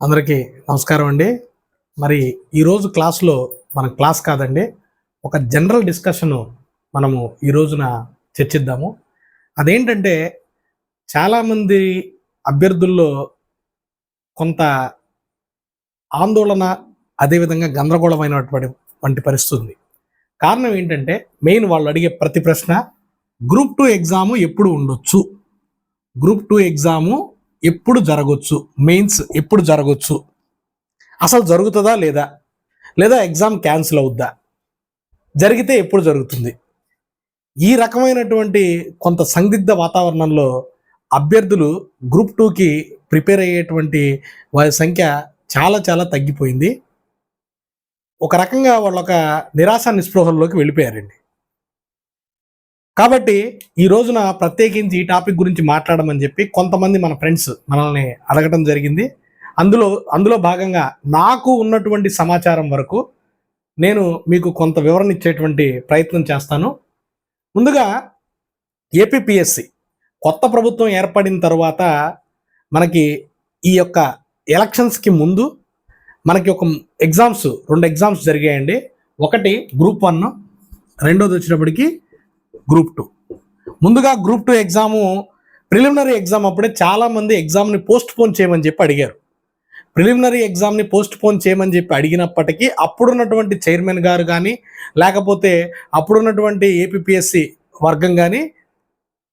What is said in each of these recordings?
అందరికీ నమస్కారం అండి. మరి ఈరోజు క్లాస్లో మన క్లాస్ కాదండి ఒక జనరల్ డిస్కషన్ మనము ఈ రోజున చర్చిద్దాము. అదేంటంటే చాలామంది అభ్యర్థుల్లో కొంత ఆందోళన అదేవిధంగా గందరగోళమైనటువంటి వంటి పరిస్థితుంది. కారణం ఏంటంటే మెయిన్ వాళ్ళు అడిగే ప్రతి ప్రశ్న గ్రూప్ టూ ఎగ్జాము ఎప్పుడు ఉండొచ్చు? గ్రూప్ టూ ఎగ్జాము ఎప్పుడు జరగవచ్చు మెయిన్స్ ఎప్పుడు జరగవచ్చు అసలు జరుగుతుందా లేదా? లేదా ఎగ్జామ్ క్యాన్సిల్ అవుద్దా? జరిగితే ఎప్పుడు జరుగుతుంది? ఈ రకమైనటువంటి కొంత సందిగ్ధ వాతావరణంలో అభ్యర్థులు గ్రూప్ టూకి ప్రిపేర్ అయ్యేటువంటి వారి సంఖ్య చాలా చాలా తగ్గిపోయింది. ఒక రకంగా వాళ్ళొక ఒక నిరాశ నిస్పృహల్లోకి వెళ్ళిపోయారండి. కాబట్టి ఈ రోజున ప్రత్యేకించి ఈ టాపిక్ గురించి మాట్లాడమని చెప్పి కొంతమంది మన ఫ్రెండ్స్ మనల్ని అడగటం జరిగింది. అందులో అందులో భాగంగా నాకు ఉన్నటువంటి సమాచారం వరకు నేను మీకు కొంత వివరణ ఇచ్చేటువంటి ప్రయత్నం చేస్తాను. ముందుగా ఏపీపీఎస్సి కొత్త ప్రభుత్వం ఏర్పడిన తర్వాత మనకి ఈ యొక్క ఎలక్షన్స్కి ముందు మనకి ఒక ఎగ్జామ్స్ రెండు ఎగ్జామ్స్ జరిగాయండి. ఒకటి గ్రూప్ వన్ రెండోది వచ్చినప్పటికీ గ్రూప్ టూ. ముందుగా group two exam preliminary exam అప్పుడే చాలామంది ఎగ్జామ్ని పోస్ట్ పోన్ చేయమని చెప్పి అడిగారు. ప్రిలిమినరీ ఎగ్జామ్ని పోస్ట్ పోన్ చేయమని చెప్పి అడిగినప్పటికీ అప్పుడున్నటువంటి చైర్మన్ గారు కానీ లేకపోతే అప్పుడున్నటువంటి ఏపీఎస్సి వర్గం కానీ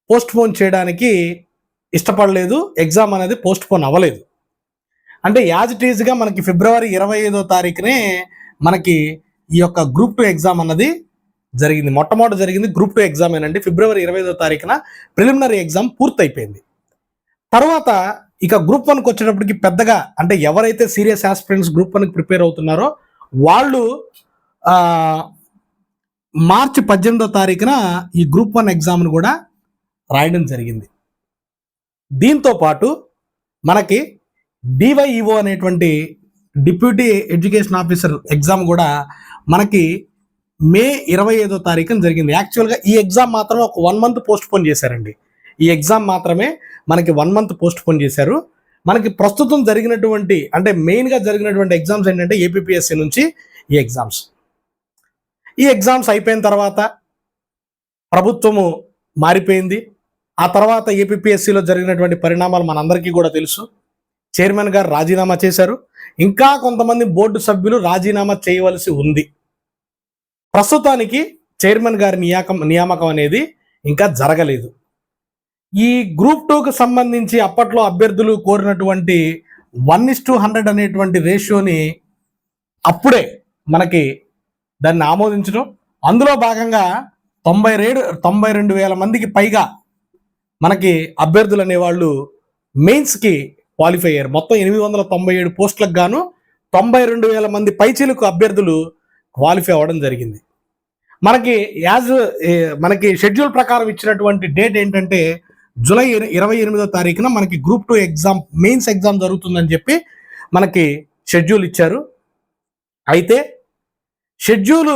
పోస్ట్ పోన్ చేయడానికి ఇష్టపడలేదు ఎగ్జామ్ అనేది పోస్ట్ పోన్ అవ్వలేదు. అంటే యాజ్ ఇట్ ఈజ్గా మనకి ఫిబ్రవరి ఇరవై ఐదో తారీఖునే మనకి ఈ యొక్క గ్రూప్ టూ ఎగ్జామ్ అన్నది జరిగింది. మొట్టమొదటి జరిగింది గ్రూప్ టూ ఎగ్జామ్ ఏనండి. ఫిబ్రవరి ఇరవై ఐదో తారీఖున ప్రిలిమినరీ ఎగ్జామ్ పూర్తయిపోయింది. తర్వాత ఇక గ్రూప్ వన్కి వచ్చేటప్పటికి పెద్దగా అంటే ఎవరైతే సీరియస్ ఆస్పిరెంట్స్ గ్రూప్ వన్కి ప్రిపేర్ అవుతున్నారో వాళ్ళు మార్చి పద్దెనిమిదో తారీఖున ఈ గ్రూప్ వన్ ఎగ్జామ్ను కూడా రాయడం జరిగింది. దీంతో పాటు మనకి డివైఈఓ అనేటువంటి డిప్యూటీ ఎడ్యుకేషన్ ఆఫీసర్ ఎగ్జామ్ కూడా మనకి మే ఇరవై ఐదో తారీఖున జరిగింది. యాక్చువల్గా ఈ ఎగ్జామ్ మాత్రమే ఒక వన్ మంత్ పోస్ట్ పోన్ చేశారండి. ఈ ఎగ్జామ్ మాత్రమే మనకి వన్ మంత్ పోస్ట్ పోన్ చేశారు. మనకి ప్రస్తుతం జరిగినటువంటి అంటే మెయిన్గా జరిగినటువంటి ఎగ్జామ్స్ ఏంటంటే ఏపీఎస్సి నుంచి ఈ ఎగ్జామ్స్ ఈ ఎగ్జామ్స్ అయిపోయిన తర్వాత ప్రభుత్వము మారిపోయింది. ఆ తర్వాత ఏపీఎస్సీలో జరిగినటువంటి పరిణామాలు మనందరికీ కూడా తెలుసు. చైర్మన్ గారు రాజీనామా చేశారు. ఇంకా కొంతమంది బోర్డు సభ్యులు రాజీనామా చేయవలసి ఉంది. ప్రస్తుతానికి చైర్మన్ గారి నియాకం నియామకం అనేది ఇంకా జరగలేదు. ఈ గ్రూప్ టూకు సంబంధించి అప్పట్లో అభ్యర్థులు కోరినటువంటి వన్ ఇస్ టూ హండ్రెడ్ అనేటువంటి రేషియోని అప్పుడే మనకి దాన్ని ఆమోదించడం. అందులో భాగంగా తొంభై రేడు తొంభై రెండు వేల మందికి పైగా మనకి అభ్యర్థులు అనేవాళ్ళు మెయిన్స్కి క్వాలిఫై అయ్యారు. మొత్తం ఎనిమిది వందల తొంభై ఏడు పోస్టులకు గాను తొంభై రెండు వేల మంది పైచీలకు అభ్యర్థులు క్వాలిఫై అవ్వడం జరిగింది. మనకి యాజ్ మనకి షెడ్యూల్ ప్రకారం ఇచ్చినటువంటి డేట్ ఏంటంటే జూలై ఇరవై ఎనిమిదో తారీఖున మనకి group two exam mains exam జరుగుతుందని చెప్పి మనకి షెడ్యూల్ ఇచ్చారు. అయితే షెడ్యూల్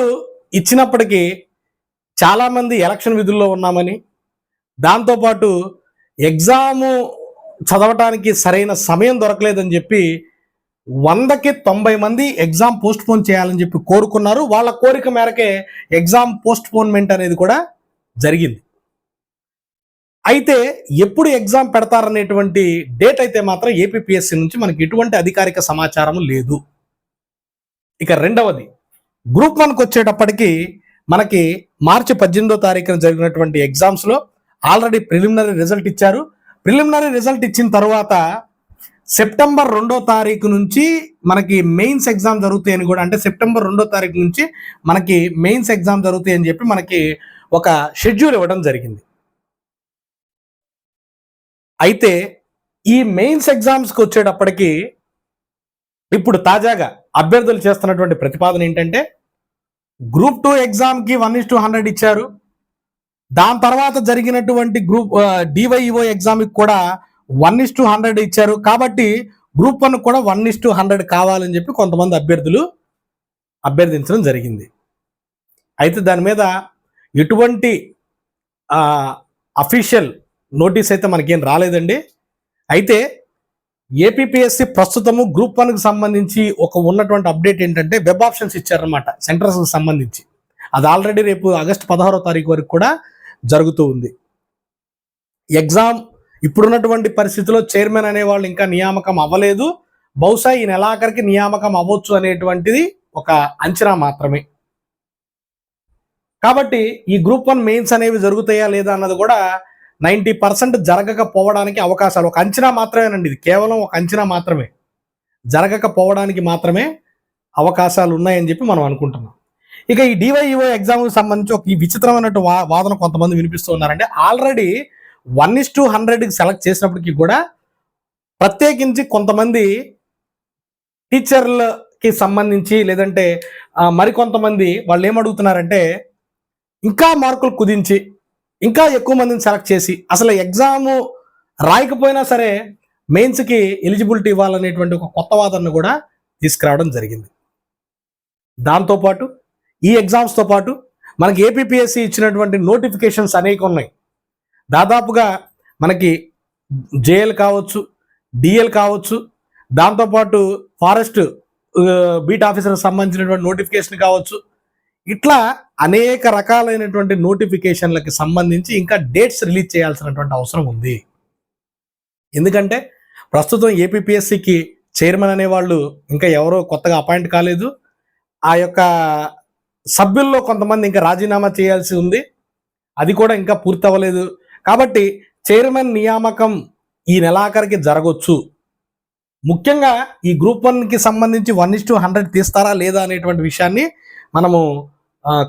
ఇచ్చినప్పటికీ చాలామంది ఎలక్షన్ విధుల్లో ఉన్నామని దాంతోపాటు ఎగ్జాము చదవటానికి సరైన సమయం దొరకలేదని చెప్పి వందకి తొంభై మంది ఎగ్జామ్ పోస్ట్ పోన్ చేయాలని చెప్పి కోరుకున్నారు. వాళ్ళ కోరిక మేరకే ఎగ్జామ్ పోస్ట్ పోన్మెంట్ అనేది కూడా జరిగింది. అయితే ఎప్పుడు ఎగ్జామ్ పెడతారనేటువంటి డేట్ అయితే మాత్రం ఏపీఎస్సి నుంచి మనకి ఎటువంటి అధికారిక సమాచారం లేదు. ఇక రెండవది గ్రూప్ వన్కి వచ్చేటప్పటికి మనకి మార్చి పద్దెనిమిదో తారీఖున జరిగినటువంటి ఎగ్జామ్స్లో ఆల్రెడీ ప్రిలిమినరీ రిజల్ట్ ఇచ్చారు. ప్రిలిమినరీ రిజల్ట్ ఇచ్చిన తర్వాత సెప్టెంబర్ రెండో తారీఖు నుంచి మనకి మెయిన్స్ ఎగ్జామ్ జరుగుతాయని కూడా అంటే సెప్టెంబర్ రెండో తారీఖు నుంచి మనకి మెయిన్స్ ఎగ్జామ్ జరుగుతాయని చెప్పి మనకి ఒక షెడ్యూల్ ఇవ్వడం జరిగింది. అయితే ఈ మెయిన్స్ ఎగ్జామ్స్కి వచ్చేటప్పటికి ఇప్పుడు తాజాగా అభ్యర్థులు చేస్తున్నటువంటి ప్రతిపాదన ఏంటంటే గ్రూప్ టూ ఎగ్జామ్కి వన్ ఇస్ టూ హండ్రెడ్ ఇచ్చారు. దాని తర్వాత జరిగినటువంటి గ్రూప్ డివైఈఓ ఎగ్జామ్కి కూడా వన్ ఇస్ టూ హండ్రెడ్ ఇచ్చారు. కాబట్టి గ్రూప్ వన్ కూడా వన్ ఇస్ టూ హండ్రెడ్ కావాలని చెప్పి కొంతమంది అభ్యర్థులు అభ్యర్థించడం జరిగింది. అయితే దాని మీద ఎటువంటి అఫీషియల్ నోటీస్ అయితే మనకేం రాలేదండి. అయితే ఏపీపీఎస్సి ప్రస్తుతము గ్రూప్ వన్కి సంబంధించి ఒక ఉన్నటువంటి అప్డేట్ ఏంటంటే వెబ్ ఆప్షన్స్ ఇచ్చారనమాట సెంటర్స్కి సంబంధించి. అది ఆల్రెడీ రేపు ఆగస్టు పదహారో తారీఖు వరకు కూడా జరుగుతూ ఉంది. ఎగ్జామ్ ఇప్పుడున్నటువంటి పరిస్థితిలో చైర్మన్ అనేవాళ్ళు ఇంకా నియామకం అవ్వలేదు. బహుశా ఈ నెలాఖరికి నియామకం అవ్వచ్చు అనేటువంటిది ఒక అంచనా మాత్రమే. కాబట్టి ఈ గ్రూప్ వన్ మెయిన్స్ అనేవి జరుగుతాయా లేదా అన్నది కూడా నైంటీ పర్సెంట్ జరగకపోవడానికి అవకాశాలు ఒక అంచనా మాత్రమేనండి. ఇది కేవలం ఒక అంచనా మాత్రమే. జరగకపోవడానికి మాత్రమే అవకాశాలు ఉన్నాయని చెప్పి మనం అనుకుంటున్నాం. ఇక ఈ డివైఈఓ ఎగ్జామ్కి సంబంధించి ఒక ఈ విచిత్రమైనటువంటి వాదన కొంతమంది వినిపిస్తూ ఉన్నారంటే ఆల్రెడీ వన్ ఇస్ టు హండ్రెడ్కి సెలెక్ట్ చేసినప్పటికీ కూడా ప్రత్యేకించి కొంతమంది టీచర్లకి సంబంధించి లేదంటే మరికొంతమంది వాళ్ళు ఏమడుగుతున్నారంటే ఇంకా మార్కులు కుదించి ఇంకా ఎక్కువ మందిని సెలెక్ట్ చేసి అసలు ఎగ్జామ్ రాయకపోయినా సరే మెయిన్స్కి ఎలిజిబిలిటీ ఇవ్వాలనేటువంటి ఒక కొత్త వాదనను కూడా తీసుకురావడం జరిగింది. దాంతోపాటు ఈ ఎగ్జామ్స్తో పాటు మనకి ఏపీపీఎస్సి ఇచ్చినటువంటి నోటిఫికేషన్స్ అనేక ఉన్నాయి. దాదాపుగా మనకి జేఎల్ కావచ్చు డిఎల్ కావచ్చు దాంతోపాటు ఫారెస్ట్ బీట్ ఆఫీసర్కి సంబంధించినటువంటి నోటిఫికేషన్ కావచ్చు. ఇట్లా అనేక రకాలైనటువంటి నోటిఫికేషన్లకి సంబంధించి ఇంకా డేట్స్ రిలీజ్ చేయాల్సినటువంటి అవసరం ఉంది. ఎందుకంటే ప్రస్తుతం ఏపీపీఎస్సికి చైర్మన్ అనేవాళ్ళు ఇంకా ఎవరో కొత్తగా అపాయింట్ కాలేదు. ఆ యొక్క సభ్యుల్లో కొంతమంది ఇంకా రాజీనామా చేయాల్సి ఉంది. అది కూడా ఇంకా పూర్తి అవ్వలేదు కాబట్టి చైర్మన్ నియామకం ఈ నెలాఖరికి జరగవచ్చు ముఖ్యంగా ఈ గ్రూప్ వన్కి సంబంధించి వన్ ఇస్ టు హండ్రెడ్ తీస్తారా లేదా అనేటువంటి విషయాన్ని మనము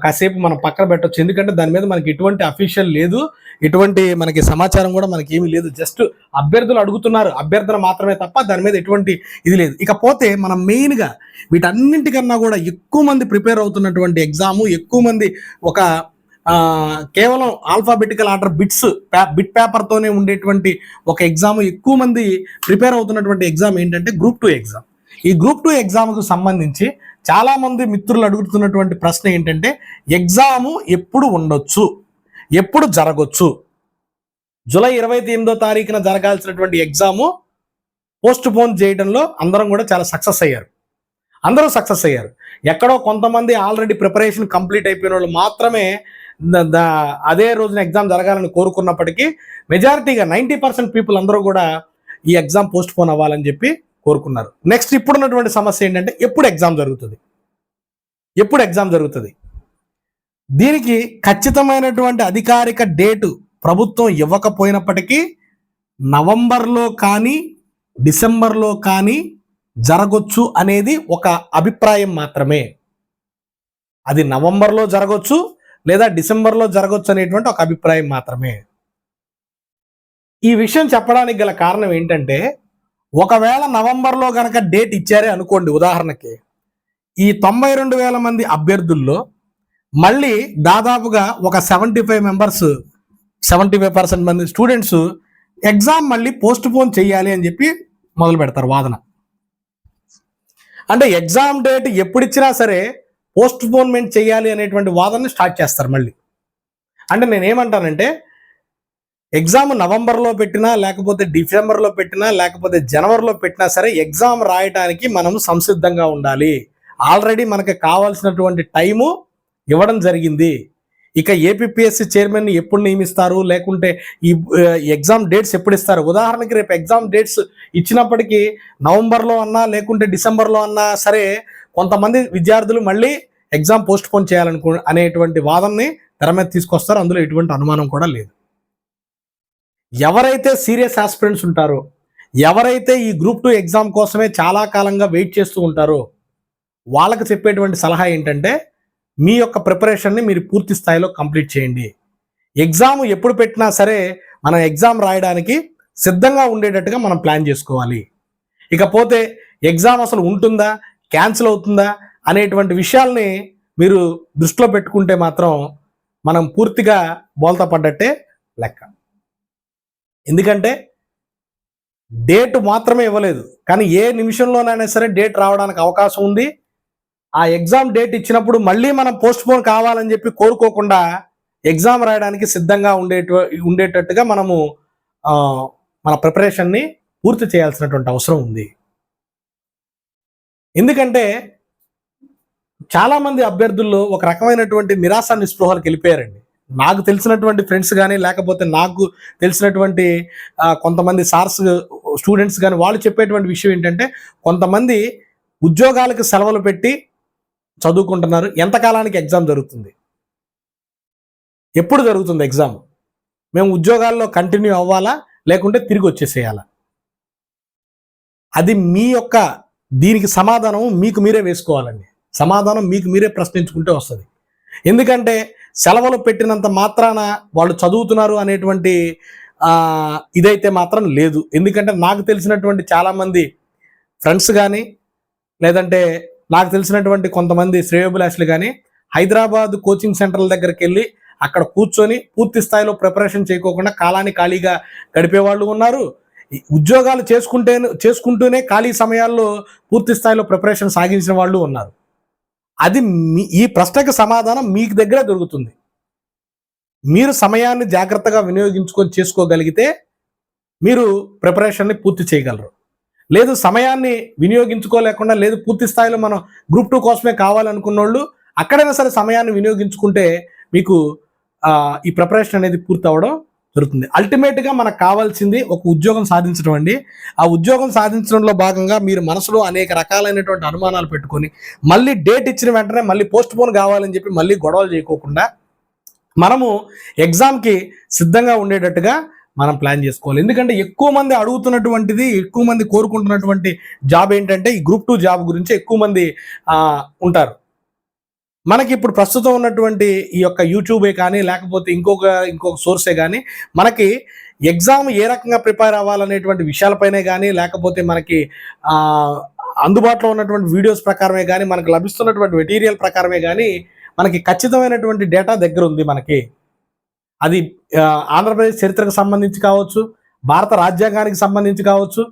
కాసేపు మనం పక్కన పెట్టొచ్చు. ఎందుకంటే దాని మీద మనకి ఎటువంటి అఫీషియల్ లేదు. ఎటువంటి మనకి సమాచారం కూడా మనకి ఏమీ లేదు. జస్ట్ అభ్యర్థులు అడుగుతున్నారు. అభ్యర్థన మాత్రమే తప్ప దాని మీద ఎటువంటి ఇది లేదు. ఇకపోతే మనం మెయిన్గా వీటన్నింటికన్నా కూడా ఎక్కువ మంది ప్రిపేర్ అవుతున్నటువంటి ఎగ్జాము ఎక్కువ మంది ఒక కేవలం ఆల్ఫాబెటికల్ ఆర్డర్ బిట్స్ బిట్ పేపర్తోనే ఉండేటువంటి ఒక ఎగ్జామ్ ఎక్కువ మంది ప్రిపేర్ అవుతున్నటువంటి ఎగ్జామ్ ఏంటంటే గ్రూప్ టూ ఎగ్జామ్ ఈ గ్రూప్ టూ ఎగ్జామ్కు సంబంధించి చాలామంది మిత్రులు అడుగుతున్నటువంటి ప్రశ్న ఏంటంటే ఎగ్జాము ఎప్పుడు ఉండొచ్చు? ఎప్పుడు జరగొచ్చు? జూలై ఇరవై ఎనిమిదో తారీఖున జరగాల్సినటువంటి ఎగ్జాము పోస్ట్ పోన్ చేయడంలో అందరం కూడా చాలా సక్సెస్ అయ్యారు. అందరూ సక్సెస్ అయ్యారు. ఎక్కడో కొంతమంది ఆల్రెడీ ప్రిపరేషన్ కంప్లీట్ అయిపోయిన వాళ్ళు మాత్రమే అదే రోజున ఎగ్జామ్ జరగాలని కోరుకున్నప్పటికీ మెజారిటీగా నైంటీ పర్సెంట్ పీపుల్ అందరూ కూడా ఈ ఎగ్జామ్ పోస్ట్ పోన్ అవ్వాలని చెప్పి కోరుకున్నారు. నెక్స్ట్ ఇప్పుడున్నటువంటి సమస్య ఏంటంటే ఎప్పుడు ఎగ్జామ్ జరుగుతుంది? ఎప్పుడు ఎగ్జామ్ జరుగుతుంది? దీనికి ఖచ్చితమైనటువంటి అధికారిక డేటు ప్రభుత్వం ఇవ్వకపోయినప్పటికీ నవంబర్లో కానీ డిసెంబర్లో కానీ జరగొచ్చు అనేది ఒక అభిప్రాయం మాత్రమే. అది నవంబర్లో జరగొచ్చు లేదా డిసెంబర్లో జరగవచ్చు అనేటువంటి ఒక అభిప్రాయం మాత్రమే. ఈ విషయం చెప్పడానికి గల కారణం ఏంటంటే ఒకవేళ నవంబర్లో గనక డేట్ ఇచ్చారే అనుకోండి ఉదాహరణకి ఈ తొంభై రెండు వేల మంది అభ్యర్థుల్లో మళ్ళీ దాదాపుగా ఒక seventy five members seventy five percent మంది స్టూడెంట్స్ ఎగ్జామ్ మళ్ళీ పోస్ట్ పోన్ చేయాలి అని చెప్పి మొదలు పెడతారు వాదన. అంటే ఎగ్జామ్ డేట్ ఎప్పుడు ఇచ్చినా సరే పోస్ట్ పోన్మెంట్ చేయాలి అనేటువంటి వాదనని స్టార్ట్ చేస్తారు మళ్ళీ. అంటే నేనేమంటానంటే ఎగ్జామ్ నవంబర్లో పెట్టినా లేకపోతే డిసెంబర్లో పెట్టినా లేకపోతే జనవరిలో పెట్టినా సరే ఎగ్జామ్ రాయడానికి మనం సంసిద్ధంగా ఉండాలి. ఆల్రెడీ మనకు కావాల్సినటువంటి టైము ఇవ్వడం జరిగింది. ఇక ఏపీఎస్సి చైర్మన్ ఎప్పుడు నియమిస్తారు? లేకుంటే ఈ ఎగ్జామ్ డేట్స్ ఎప్పుడు ఇస్తారు? ఉదాహరణకి రేపు ఎగ్జామ్ డేట్స్ ఇచ్చినప్పటికీ నవంబర్లో అన్నా లేకుంటే డిసెంబర్లో అన్నా సరే కొంతమంది విద్యార్థులు మళ్ళీ ఎగ్జామ్ పోస్ట్ పోన్ చేయాలనుకో అనేటువంటి వాదనని తెర మీద తీసుకొస్తారు. అందులో ఎటువంటి అనుమానం కూడా లేదు. ఎవరైతే సీరియస్ ఆస్పిరెంట్స్ ఉంటారో ఎవరైతే ఈ గ్రూప్ టూ ఎగ్జామ్ కోసమే చాలా కాలంగా వెయిట్ చేస్తూ ఉంటారో వాళ్ళకి చెప్పేటువంటి సలహా ఏంటంటే మీ యొక్క ప్రిపరేషన్ని మీరు పూర్తి స్థాయిలో కంప్లీట్ చేయండి. ఎగ్జామ్ ఎప్పుడు పెట్టినా సరే మనం ఎగ్జామ్ రాయడానికి సిద్ధంగా ఉండేటట్టుగా మనం ప్లాన్ చేసుకోవాలి. ఇకపోతే ఎగ్జామ్ అసలు ఉంటుందా? క్యాన్సిల్ అవుతుందా అనేటువంటి విషయాల్ని మీరు దృష్టిలో పెట్టుకుంటే మాత్రం మనం పూర్తిగా బోల్తా పడ్డట్టే లెక్క. ఎందుకంటే డేట్ మాత్రమే ఇవ్వలేదు. కానీ ఏ నిమిషంలోనైనా సరే డేట్ రావడానికి అవకాశం ఉంది. ఆ ఎగ్జామ్ డేట్ ఇచ్చినప్పుడు మళ్ళీ మనం పోస్ట్ పోన్ కావాలని చెప్పి కోరుకోకుండా ఎగ్జామ్ రాయడానికి సిద్ధంగా ఉండేట ఉండేటట్టుగా మనము మన ప్రిపరేషన్ని పూర్తి చేయాల్సినటువంటి అవసరం ఉంది. ఎందుకంటే చాలామంది అభ్యర్థుల్లో ఒక రకమైనటువంటి నిరాశ నిస్పృహాలకు వెళ్ళిపోయారండి. నాకు తెలిసినటువంటి ఫ్రెండ్స్ కానీ లేకపోతే నాకు తెలిసినటువంటి కొంతమంది సార్స్ స్టూడెంట్స్ కానీ వాళ్ళు చెప్పేటువంటి విషయం ఏంటంటే కొంతమంది ఉద్యోగాలకు సెలవులు పెట్టి చదువుకుంటున్నారు. ఎంతకాలానికి ఎగ్జామ్ జరుగుతుంది? ఎప్పుడు జరుగుతుంది ఎగ్జామ్ మేము ఉద్యోగాల్లో కంటిన్యూ అవ్వాలా? లేకుంటే తిరిగి వచ్చేసేయాలా? అది మీ యొక్క దీనికి సమాధానం మీకు మీరే వేసుకోవాలండి. సమాధానం మీకు మీరే ప్రశ్నించుకుంటే వస్తుంది. ఎందుకంటే సెలవులు పెట్టినంత మాత్రాన వాళ్ళు చదువుతున్నారు అనేటువంటి ఇదైతే మాత్రం లేదు. ఎందుకంటే నాకు తెలిసినటువంటి చాలామంది ఫ్రెండ్స్ కానీ లేదంటే నాకు తెలిసినటువంటి కొంతమంది శ్రేయోభిలాషులు కానీ హైదరాబాద్ కోచింగ్ సెంటర్ల దగ్గరికి వెళ్ళి అక్కడ కూర్చొని పూర్తి స్థాయిలో ప్రిపరేషన్ చేయకోకుండా కాలాన్ని ఖాళీగా గడిపే వాళ్ళు ఉన్నారు. ఉద్యోగాలు చేసుకుంటే చేసుకుంటూనే ఖాళీ సమయాల్లో పూర్తి స్థాయిలో ప్రిపరేషన్ సాగించిన వాళ్ళు ఉన్నారు. అది మీ ఈ ప్రశ్నకు సమాధానం మీకు దగ్గర దొరుకుతుంది. మీరు సమయాన్ని జాగ్రత్తగా వినియోగించుకొని చేసుకోగలిగితే మీరు ప్రిపరేషన్ని పూర్తి చేయగలరు. లేదు సమయాన్ని వినియోగించుకోలేకుండా లేదు పూర్తి స్థాయిలో మనం గ్రూప్ టూ కోసమే కావాలనుకున్న వాళ్ళు అక్కడైనా సరే సమయాన్ని వినియోగించుకుంటే మీకు ఈ ప్రిపరేషన్ అనేది పూర్తి అవ్వడం జరుగుతుంది అల్టిమేట్గా మనకు కావాల్సింది ఒక ఉద్యోగం సాధించడం అండి. ఆ ఉద్యోగం సాధించడంలో భాగంగా మీరు మనసులో అనేక రకాలైనటువంటి అనుమానాలు పెట్టుకొని మళ్ళీ డేట్ ఇచ్చిన వెంటనే మళ్ళీ పోస్ట్ పోన్ కావాలని చెప్పి మళ్ళీ గొడవలు చేయకోకుండా మనము ఎగ్జామ్కి సిద్ధంగా ఉండేటట్టుగా మనం ప్లాన్ చేసుకోవాలి. ఎందుకంటే ఎక్కువ మంది అడుగుతున్నటువంటిది ఎక్కువ మంది కోరుకుంటున్నటువంటి జాబ్ ఏంటంటే ఈ గ్రూప్ టూ జాబ్ గురించి ఎక్కువ మంది ఉంటారు. మనకి ఇప్పుడు ప్రస్తుతం ఉన్నటువంటి ఈ యొక్క యూట్యూబే కానీ లేకపోతే ఇంకొక ఇంకొక సోర్సే కానీ మనకి ఎగ్జామ్ ఏ రకంగా ప్రిపేర్ అవ్వాలనేటువంటి విషయాలపైనే కానీ లేకపోతే మనకి అందుబాటులో ఉన్నటువంటి వీడియోస్ ప్రకారమే కానీ మనకు లభిస్తున్నటువంటి మెటీరియల్ ప్రకారమే కానీ మనకి ఖచ్చితమైనటువంటి డేటా దగ్గర ఉంది మనకి. అది ఆంధ్రప్రదేశ్ చరిత్రకు సంబంధించి కావచ్చు భారత రాజ్యాంగానికి సంబంధించి కావచ్చు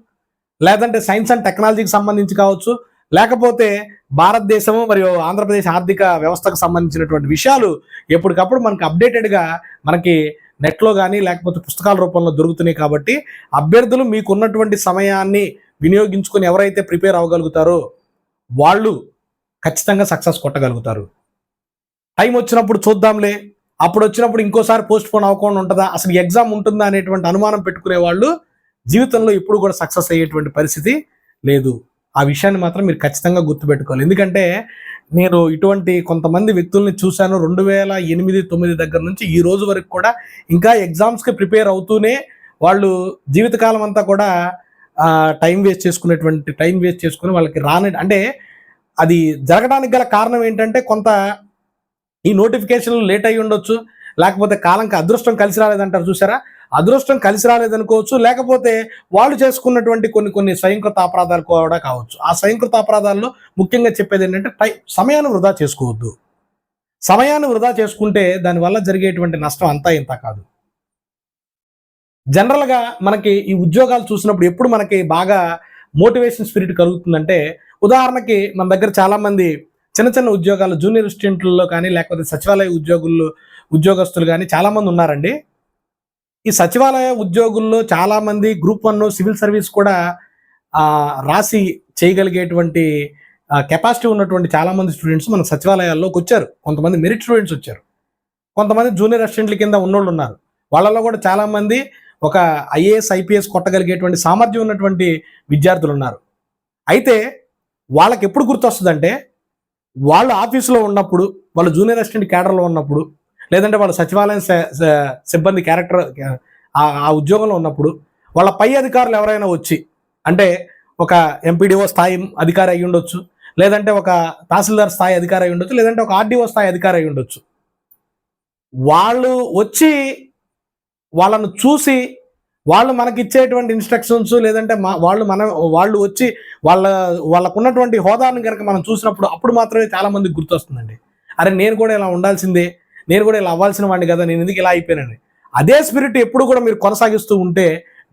లేదంటే సైన్స్ అండ్ టెక్నాలజీకి సంబంధించి కావచ్చు లేకపోతే భారతదేశము మరియు ఆంధ్రప్రదేశ్ ఆర్థిక వ్యవస్థకు సంబంధించినటువంటి విషయాలు ఎప్పటికప్పుడు మనకు అప్డేటెడ్గా మనకి నెట్లో కానీ లేకపోతే పుస్తకాల రూపంలో దొరుకుతున్నాయి కాబట్టి అభ్యర్థులు మీకున్నటువంటి సమయాన్ని వినియోగించుకొని ఎవరైతే ప్రిపేర్ అవ్వగలుగుతారో వాళ్ళు ఖచ్చితంగా సక్సెస్ కొట్టగలుగుతారు. టైం వచ్చినప్పుడు చూద్దాంలే. అప్పుడు వచ్చినప్పుడు ఇంకోసారి పోస్ట్ పోన్ అవ్వకుండా ఉంటుందా? అసలు ఎగ్జామ్ ఉంటుందా? అనేటువంటి అనుమానం పెట్టుకునే వాళ్ళు జీవితంలో ఎప్పుడు కూడా సక్సెస్ అయ్యేటువంటి పరిస్థితి లేదు. ఆ విషయాన్ని మాత్రం మీరు ఖచ్చితంగా గుర్తుపెట్టుకోవాలి. ఎందుకంటే నేను ఇటువంటి కొంతమంది వ్యక్తుల్ని చూశాను రెండు వేల ఎనిమిది తొమ్మిది దగ్గర నుంచి ఈ రోజు వరకు కూడా ఇంకా ఎగ్జామ్స్కి ప్రిపేర్ అవుతూనే వాళ్ళు జీవితకాలం అంతా కూడా టైం వేస్ట్ చేసుకునేటువంటి టైం వేస్ట్ చేసుకుని వాళ్ళకి రాని అంటే అది జరగడానికి గల కారణం ఏంటంటే కొంత ఈ నోటిఫికేషన్లు లేట్ అయి ఉండొచ్చు లేకపోతే కాలంకి అదృష్టం కలిసి రాలేదంటారు చూసారా అదృష్టం కలిసి రాలేదనుకోవచ్చు లేకపోతే వాళ్ళు చేసుకున్నటువంటి కొన్ని కొన్ని స్వయంకృత అపరాధాలు కూడా కావచ్చు. ఆ స్వయంకృత అపరాధాల్లో ముఖ్యంగా చెప్పేది ఏంటంటే టై సమయాన్ని వృధా చేసుకోవద్దు. సమయాన్ని వృధా చేసుకుంటే దానివల్ల జరిగేటువంటి నష్టం అంతా ఇంత కాదు. జనరల్గా మనకి ఈ ఉద్యోగాలు చూసినప్పుడు ఎప్పుడు మనకి బాగా మోటివేషన్ స్పిరిట్ కలుగుతుందంటే ఉదాహరణకి మన దగ్గర చాలామంది చిన్న చిన్న ఉద్యోగాలు జూనియర్ అసిస్టెంట్లలో కానీ లేకపోతే సచివాలయ ఉద్యోగుల్లో ఉద్యోగస్తులు కానీ చాలామంది ఉన్నారండి. ఈ సచివాలయ ఉద్యోగుల్లో చాలామంది గ్రూప్ వన్ సివిల్ సర్వీస్ కూడా రాసి చేయగలిగేటువంటి కెపాసిటీ ఉన్నటువంటి చాలామంది స్టూడెంట్స్ మన సచివాలయాల్లోకి వచ్చారు. కొంతమంది మెరిట్ స్టూడెంట్స్ వచ్చారు. కొంతమంది జూనియర్ అసిస్టెంట్ల కింద ఉన్నోళ్ళు ఉన్నారు. వాళ్ళలో కూడా చాలామంది ఒక ఐఏఎస్ ఐపీఎస్ కొట్టగలిగేటువంటి సామర్థ్యం ఉన్నటువంటి విద్యార్థులు ఉన్నారు. అయితే వాళ్ళకి ఎప్పుడు గుర్తొస్తుందంటే వాళ్ళు ఆఫీసులో ఉన్నప్పుడు వాళ్ళు జూనియర్ అసిస్టెంట్ క్యాడర్లో ఉన్నప్పుడు లేదంటే వాళ్ళ సచివాలయం సిబ్బంది క్యారెక్టర్ ఆ- ఉద్యోగంలో ఉన్నప్పుడు వాళ్ళ పై అధికారులు ఎవరైనా వచ్చి అంటే ఒక ఎంపీడీఓ స్థాయి అధికారి అయి ఉండొచ్చు లేదంటే ఒక తహసీల్దార్ స్థాయి అధికారి అయి ఉండొచ్చు లేదంటే ఒక ఆర్డీఓ స్థాయి అధికారి అయి ఉండొచ్చు. వాళ్ళు వచ్చి వాళ్ళను చూసి వాళ్ళు మనకి ఇచ్చేటువంటి ఇన్స్ట్రక్షన్స్ లేదంటే మా వాళ్ళు మన వాళ్ళు వచ్చి వాళ్ళ వాళ్ళకున్నటువంటి హోదాను కనుక మనం చూసినప్పుడు అప్పుడు మాత్రమే చాలా మందికి గుర్తొస్తుందండి. అరే నేను కూడా ఇలా ఉండాల్సిందే నేను కూడా ఇలా అవ్వాల్సిన వాడిని కదా నేను ఎందుకు ఇలా అయిపోయానని. అదే స్పిరిట్ ఎప్పుడు కూడా మీరు కొనసాగిస్తూ ఉంటే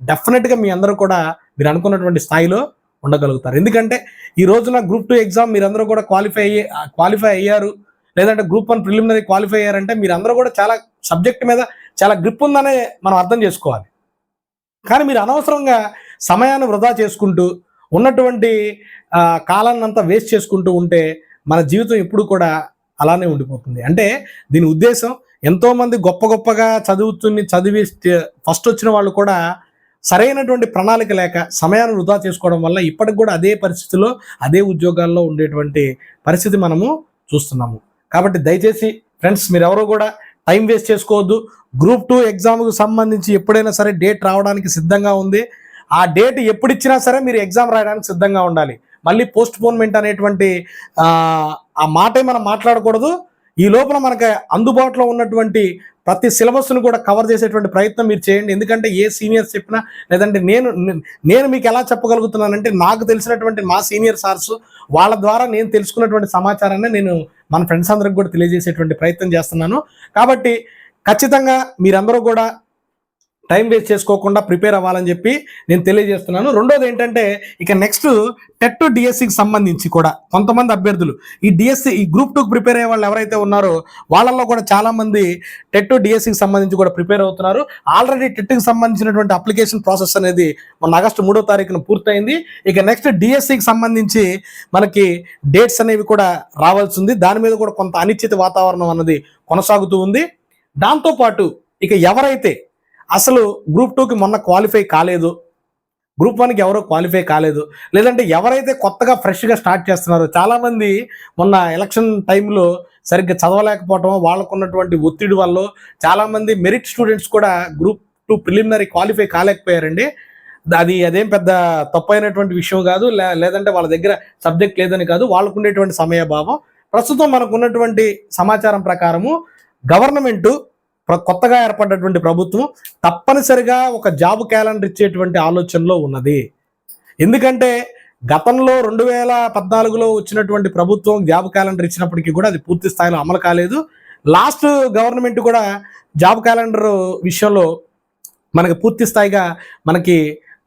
డెఫినెట్గా మీ అందరూ కూడా మీరు అనుకున్నటువంటి స్థాయిలో ఉండగలుగుతారు. ఎందుకంటే ఈ రోజున గ్రూప్ టూ ఎగ్జామ్ మీరందరూ కూడా క్వాలిఫై అయ్యే క్వాలిఫై అయ్యారు. లేదంటే గ్రూప్ వన్ ప్రిలిమినరీ క్వాలిఫై అయ్యారంటే మీరందరూ కూడా చాలా సబ్జెక్ట్ మీద చాలా గ్రిప్ ఉందనే మనం అర్థం చేసుకోవాలి. కానీ మీరు అనవసరంగా సమయాన్ని వృధా చేసుకుంటూ ఉన్నటువంటి కాలాన్నంతా కాలాన్ని అంతా వేస్ట్ చేసుకుంటూ ఉంటే మన జీవితం ఎప్పుడు కూడా అలానే ఉండిపోతుంది. అంటే దీని ఉద్దేశం ఎంతోమంది గొప్ప గొప్పగా చదువుతుని చదివి ఫస్ట్ వచ్చిన వాళ్ళు కూడా సరైనటువంటి ప్రణాళిక లేక సమయాన్ని వృధా చేసుకోవడం వల్ల ఇప్పటికి కూడా అదే పరిస్థితిలో అదే ఉద్యోగాల్లో ఉండేటువంటి పరిస్థితి మనము చూస్తున్నాము. కాబట్టి దయచేసి ఫ్రెండ్స్ మీరు కూడా టైం వేస్ట్ చేసుకోవద్దు. గ్రూప్ టూ ఎగ్జామ్కు సంబంధించి ఎప్పుడైనా సరే డేట్ రావడానికి సిద్ధంగా ఉంది. ఆ డేట్ ఎప్పుడు ఇచ్చినా సరే మీరు ఎగ్జామ్ రాయడానికి సిద్ధంగా ఉండాలి. మళ్ళీ పోస్ట్ పోన్మెంట్ అనేటువంటి ఆ, మాటే మనం మాట్లాడకూడదు. ఈ లోపల మనకి అందుబాటులో ఉన్నటువంటి ప్రతి సిలబస్ను కూడా కవర్ చేసేటువంటి ప్రయత్నం మీరు చేయండి. ఎందుకంటే ఏ సీనియర్స్ చెప్పినా లేదంటే నేను నేను మీకు ఎలా చెప్పగలుగుతున్నానంటే నాకు తెలిసినటువంటి మా సీనియర్ సార్స్ వాళ్ళ ద్వారా నేను తెలుసుకున్నటువంటి సమాచారాన్ని నేను మన ఫ్రెండ్స్ అందరికి కూడా తెలియజేసేటువంటి ప్రయత్నం చేస్తున్నాను. కాబట్టి ఖచ్చితంగా మీరందరూ కూడా టైం వేస్ట్ చేసుకోకుండా ప్రిపేర్ అవ్వాలని చెప్పి నేను తెలియజేస్తున్నాను. రెండోది ఏంటంటే ఇక నెక్స్ట్ టెట్ డిఎస్సికి సంబంధించి కూడా కొంతమంది అభ్యర్థులు ఈ డిఎస్సి ఈ గ్రూప్ టూకి ప్రిపేర్ అయ్యే వాళ్ళు ఎవరైతే ఉన్నారో వాళ్ళల్లో కూడా చాలామంది టెట్ డిఎస్సికి సంబంధించి కూడా ప్రిపేర్ అవుతున్నారు. ఆల్రెడీ టెట్కి సంబంధించినటువంటి అప్లికేషన్ ప్రాసెస్ అనేది మొన్న ఆగస్టు మూడో తారీఖున పూర్తయింది. ఇక నెక్స్ట్ డిఎస్సికి సంబంధించి మనకి డేట్స్ అనేవి కూడా రావాల్సి ఉంది. దాని మీద కూడా కొంత అనిశ్చిత వాతావరణం అన్నది కొనసాగుతూ ఉంది. దాంతోపాటు ఇక ఎవరైతే అసలు గ్రూప్ టూకి మొన్న క్వాలిఫై కాలేదు. గ్రూప్ వన్కి ఎవరో క్వాలిఫై కాలేదు. లేదంటే ఎవరైతే కొత్తగా ఫ్రెష్గా స్టార్ట్ చేస్తున్నారో చాలామంది మొన్న ఎలక్షన్ టైంలో సరిగ్గా చదవలేకపోవటం వాళ్ళకు ఉన్నటువంటి ఒత్తిడి వల్ల చాలామంది మెరిట్ స్టూడెంట్స్ కూడా గ్రూప్ టూ ప్రిలిమినరీ క్వాలిఫై కాలేకపోయారండి. అది అదేం పెద్ద తప్పైనటువంటి విషయం కాదు. లే- లేదంటే వాళ్ళ దగ్గర సబ్జెక్ట్ లేదని కాదు. వాళ్ళకు ఉండేటువంటి సమయభావం. ప్రస్తుతం మనకు ఉన్నటువంటి సమాచారం ప్రకారము గవర్నమెంటు కొత్తగా ఏర్పడినటువంటి ప్రభుత్వం తప్పనిసరిగా ఒక జాబ్ క్యాలెండర్ ఇచ్చేటువంటి ఆలోచనలో ఉన్నది. ఎందుకంటే గతంలో రెండు వేల పద్నాలుగులో వచ్చినటువంటి ప్రభుత్వం జాబ్ క్యాలెండర్ ఇచ్చినప్పటికీ కూడా అది పూర్తి స్థాయిలో అమలు కాలేదు. లాస్ట్ గవర్నమెంట్ కూడా జాబ్ క్యాలెండర్ విషయంలో మనకి పూర్తి స్థాయిగా మనకి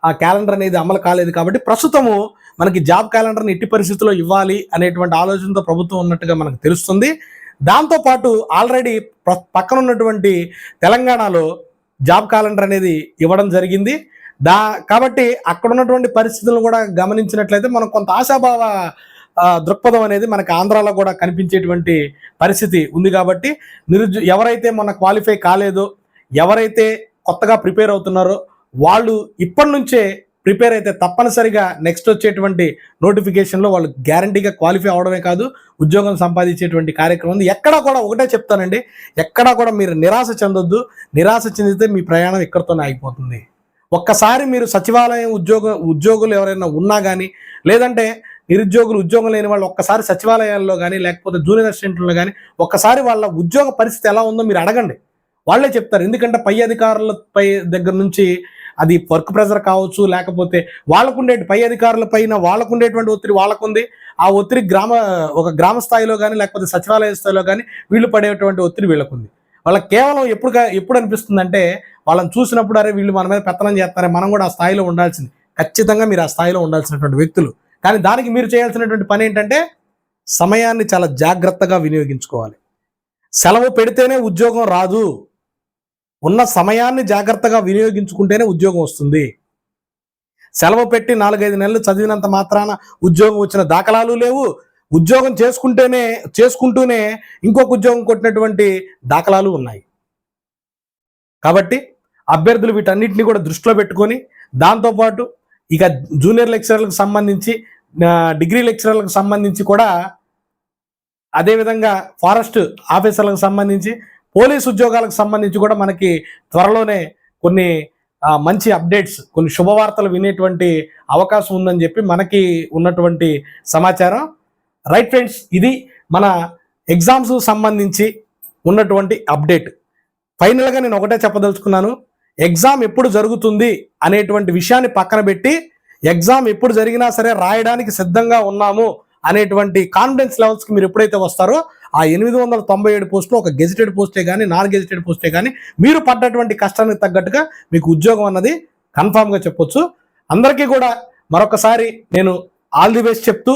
ఆ క్యాలెండర్ అనేది అమలు కాలేదు కాబట్టి ప్రస్తుతము మనకి జాబ్ క్యాలెండర్ని ఎట్టి పరిస్థితుల్లో ఇవ్వాలి అనేటువంటి ఆలోచనతో ప్రభుత్వం ఉన్నట్టుగా మనకు తెలుస్తుంది. దాంతోపాటు ఆల్రెడీ పక్కన ఉన్నటువంటి తెలంగాణలో జాబ్ క్యాలెండర్ అనేది ఇవ్వడం జరిగింది. దా కాబట్టి అక్కడ ఉన్నటువంటి పరిస్థితులను కూడా గమనించినట్లయితే మనం కొంత ఆశాభావ దృక్పథం అనేది మనకు ఆంధ్రాలో కూడా కనిపించేటువంటి పరిస్థితి ఉంది కాబట్టి నిరుద్యో ఎవరైతే మన క్వాలిఫై కాలేదో ఎవరైతే కొత్తగా ప్రిపేర్ అవుతున్నారో వాళ్ళు ఇప్పటి నుంచే ప్రిపేర్ అయితే తప్పనిసరిగా నెక్స్ట్ వచ్చేటువంటి నోటిఫికేషన్లో వాళ్ళు గ్యారంటీగా క్వాలిఫై అవడమే కాదు ఉద్యోగం సంపాదించేటువంటి కార్యక్రమం ఉంది. ఎక్కడా కూడా ఒకటే చెప్తానండి ఎక్కడా కూడా మీరు నిరాశ చెందొద్దు. నిరాశ చెందితే మీ ప్రయాణం ఇక్కడితోనే ఆగిపోతుంది. ఒక్కసారి మీరు సచివాలయం ఉద్యోగ ఉద్యోగులు ఎవరైనా ఉన్నా కానీ లేదంటే నిరుద్యోగులు ఉద్యోగం లేని వాళ్ళు ఒక్కసారి సచివాలయాల్లో కానీ లేకపోతే జూనియర్ అసిస్టెంట్లో కానీ ఒక్కసారి వాళ్ళ ఉద్యోగ పరిస్థితి ఎలా ఉందో మీరు అడగండి. వాళ్ళే చెప్తారు. ఎందుకంటే పై అధికారుల పై దగ్గర నుంచి అది వర్క్ ప్రెషర్ కావచ్చు లేకపోతే వాళ్ళకుండే పై అధికారుల పైన వాళ్ళకుండేటువంటి ఒత్తిడి వాళ్ళకుంది. ఆ ఒత్తిడి గ్రామ ఒక గ్రామ స్థాయిలో కానీ లేకపోతే సచివాలయ స్థాయిలో కానీ వీళ్ళు పడేటువంటి ఒత్తిడి వీళ్ళకుంది. వాళ్ళకి కేవలం ఎప్పుడు ఎప్పుడు అనిపిస్తుందంటే వాళ్ళని చూసినప్పుడు అరే వీళ్ళు మన మీద పెత్తనం చేస్తారే మనం కూడా ఆ స్థాయిలో ఉండాల్సింది. ఖచ్చితంగా మీరు ఆ స్థాయిలో ఉండాల్సినటువంటి వ్యక్తులు. కానీ దానికి మీరు చేయాల్సినటువంటి పని ఏంటంటే సమయాన్ని చాలా జాగ్రత్తగా వినియోగించుకోవాలి. సెలవు పెడితేనే ఉద్యోగం రాదు. ఉన్న సమయాన్ని జాగ్రత్తగా వినియోగించుకుంటేనే ఉద్యోగం వస్తుంది. సెలవు పెట్టి నాలుగైదు నెలలు చదివినంత మాత్రాన ఉద్యోగం వచ్చిన దాఖలాలు లేవు. ఉద్యోగం చేసుకుంటేనే చేసుకుంటూనే ఇంకొక ఉద్యోగం కొట్టినటువంటి దాఖలాలు ఉన్నాయి. కాబట్టి అభ్యర్థులు వీటన్నిటిని కూడా దృష్టిలో పెట్టుకొని దాంతోపాటు ఇక జూనియర్ లెక్చరర్లకు సంబంధించి డిగ్రీ లెక్చరర్లకు సంబంధించి కూడా అదేవిధంగా ఫారెస్ట్ ఆఫీసర్లకు సంబంధించి పోలీస్ ఉద్యోగాలకు సంబంధించి కూడా మనకి త్వరలోనే కొన్ని మంచి అప్డేట్స్ కొన్ని శుభవార్తలు వినేటువంటి అవకాశం ఉందని చెప్పి మనకి ఉన్నటువంటి సమాచారం. రైట్ ఫ్రెండ్స్ ఇది మన ఎగ్జామ్స్ సంబంధించి ఉన్నటువంటి అప్డేట్. ఫైనల్గా నేను ఒకటే చెప్పదలుచుకున్నాను. ఎగ్జామ్ ఎప్పుడు జరుగుతుంది అనేటువంటి విషయాన్ని పక్కన పెట్టి ఎగ్జామ్ ఎప్పుడు జరిగినా సరే రాయడానికి సిద్ధంగా ఉన్నాము అనేటువంటి కాన్ఫిడెన్స్ లెవెల్స్కి మీరు ఎప్పుడైతే వస్తారో ఆ ఎనిమిది వందల తొంభై ఏడు పోస్టులు ఒక గెజిటెడ్ పోస్టే కానీ నాన్ గెజిటెడ్ పోస్టే కానీ మీరు పడ్డటువంటి కష్టానికి తగ్గట్టుగా మీకు ఉద్యోగం అన్నది కన్ఫామ్గా చెప్పొచ్చు. అందరికీ కూడా మరొకసారి నేను ఆల్ ది బెస్ట్ చెప్తూ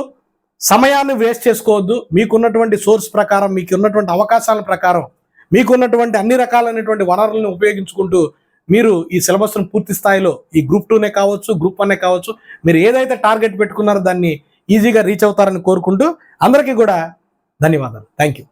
సమయాన్ని వేస్ట్ చేసుకోవద్దు. మీకున్నటువంటి సోర్స్ ప్రకారం మీకు ఉన్నటువంటి అవకాశాల ప్రకారం మీకున్నటువంటి అన్ని రకాలైనటువంటి వనరులను ఉపయోగించుకుంటూ మీరు ఈ సిలబస్ను పూర్తి స్థాయిలో ఈ గ్రూప్ టూనే కావచ్చు గ్రూప్ వన్నే కావచ్చు మీరు ఏదైతే టార్గెట్ పెట్టుకున్నారో దాన్ని ఈజీగా రీచ్ అవుతారని కోరుకుంటూ అందరికీ కూడా ధన్యవాదాలు. Thank you